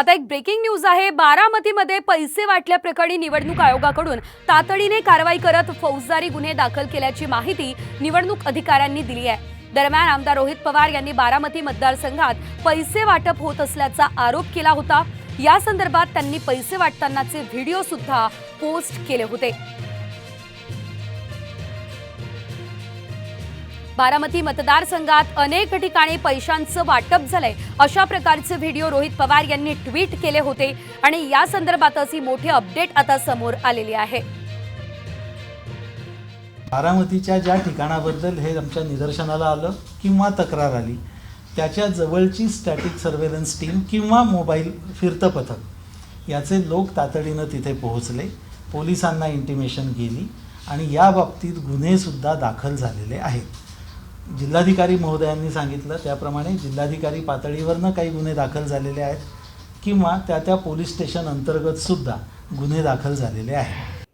आता एक breaking news आहे. बारामतीमध्ये पैसे वाटल्याप्रकरणी निवडणूक आयोगाकडून तातडीने कारवाई करत फौजदारी गुन्हे दाखल केल्याची माहिती निवडणूक अधिकाऱ्यांनी दिली आहे. दरम्यान आमदार रोहित पवार यांनी बारामती मतदारसंघात पैसे वाटप होत असल्याचा आरोप केला होता. या संदर्भात त्यांनी पैसे वाटतानाचे व्हिडिओ सुद्धा पोस्ट केले होते. बारामती मतदारसंघात अनेक ठिकाणी पैशांचं वाटप झालंय. अशा प्रकारचे व्हिडिओ रोहित पवार यांनी ट्विट केले होते आणि या संदर्भातच ही मोठी अपडेट आता समोर आलेली आहे. बारामतीच्या ज्या ठिकाणाबद्दल हे आमच्या निदर्शनाला आलं किंवा तक्रार आली त्याच्या जवळची स्टॅटिक सर्वेलन्स टीम किंवा मोबाईल फिरतं पथक याचे लोक तातडीनं तिथे पोहोचले पोलिसांना इंटिमेशन गेली आणि या बाबतीत गुन्हेसुद्धा दाखल झालेले आहेत. जिल्हाधिकारी महोदयांनी सांगितलं त्याप्रमाणे जिल्हाधिकारी पातळीवरनं काही गुन्हे दाखल झालेले आहेत किंवा त्या त्या पोलीस स्टेशन अंतर्गतसुद्धा गुन्हे दाखल झालेले आहेत.